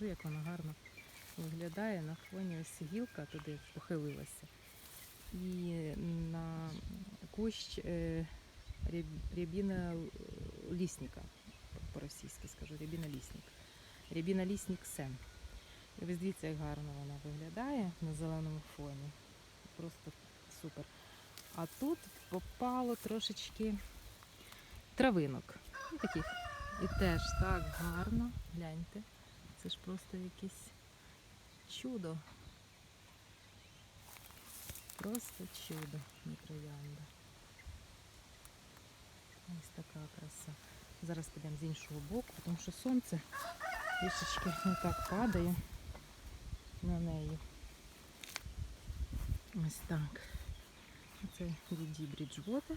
покажу, як вона гарно виглядає. На фоні ось гілка туди похилилася. І на кущ е, ряб- рябіна лісника, по-російськи скажу, рябіна лісник. Рябіна лісник сем. І ви дивіться, як гарно вона виглядає на зеленому фоні. Просто супер. А тут попало трошечки травинок. Ну, таких. І теж так гарно. Гляньте. Це ж просто якесь чудо. Просто чудо, не троянда. Ось така краса. Зараз підемо з іншого боку, тому що сонце трішечки не так падає на неї. Ось так. Це Діді Бріджвотер.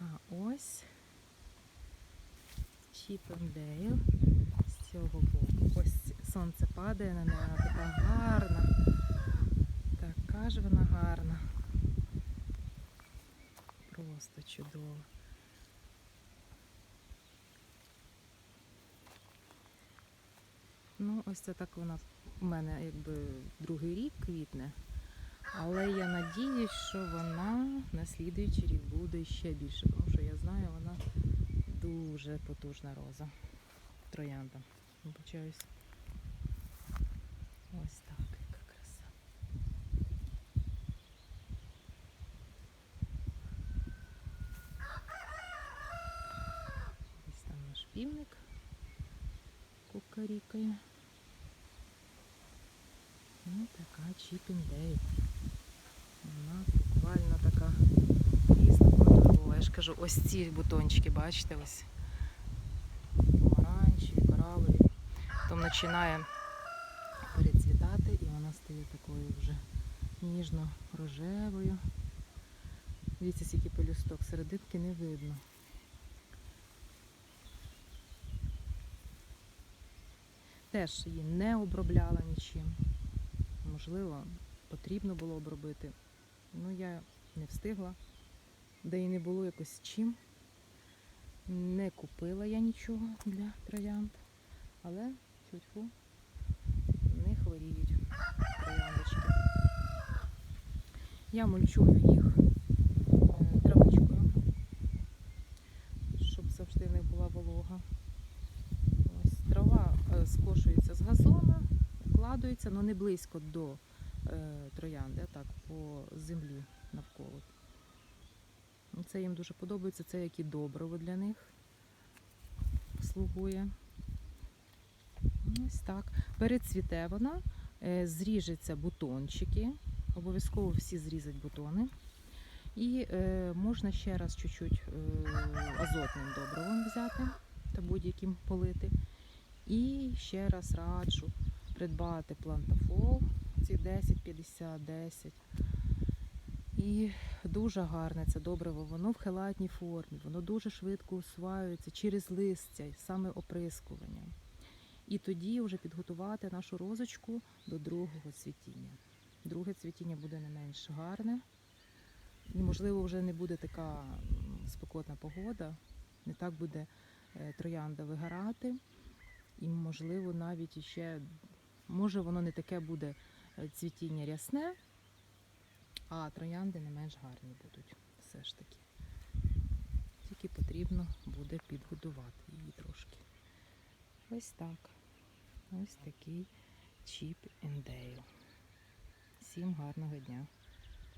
А ось Чіпендейл цього боку. Ось сонце падає на неї, вона така гарна. Така ж вона гарна. Просто чудово. Ну, ось це так вона у мене якби другий рік квітне. Але я надіюсь, що вона на слідуючий рік буде ще більше, тому що я знаю, вона дуже потужна роза. Троянда. Вибачаюсь. Ось так, яка краса. Ось там наш півник кукарікає. Ну, така чіпіндей. Вона буквально така різнокольорова. Я ж кажу, ось ці бутончики, бачите, ось Потім починає перецвітати і вона стає такою вже ніжно-рожевою. Дивіться, скільки пелюсток, серединки не видно. Теж її не обробляла нічим. Можливо, потрібно було обробити. Ну, я не встигла, де і не було якось чим. Не купила я нічого для троянд, але тьфу не хворіють трояндочки. Я мульчую їх е, травичкою, щоб завжди них була волога. Ось трава е, скошується з газона, укладується, але не близько до е, троянди, а так по землі навколо. Ну, Це їм дуже подобається, це як і добриво для них слугує. Ось так. Перецвіте вона, е, зріжеться бутончики, обов'язково всі зрізать бутони. І е, можна ще раз чуть-чуть е, азотним добривом взяти та будь-яким полити. І ще раз раджу придбати плантафол, ці 10, 50, 10. І дуже гарне це добриво, воно в хелатній формі, воно дуже швидко усваюється через листя, саме оприскуванням. І тоді вже підготувати нашу розочку до другого цвітіння. Друге цвітіння буде не менш гарне. І, можливо, вже не буде така спекотна погода, не так буде е, троянда вигорати. І, можливо, навіть іще, може, воно не таке буде е, цвітіння рясне, а троянди не менш гарні будуть все ж таки. Тільки потрібно буде підгодувати її трошки. Ось так. Ось такий чіп індею. Всім гарного дня!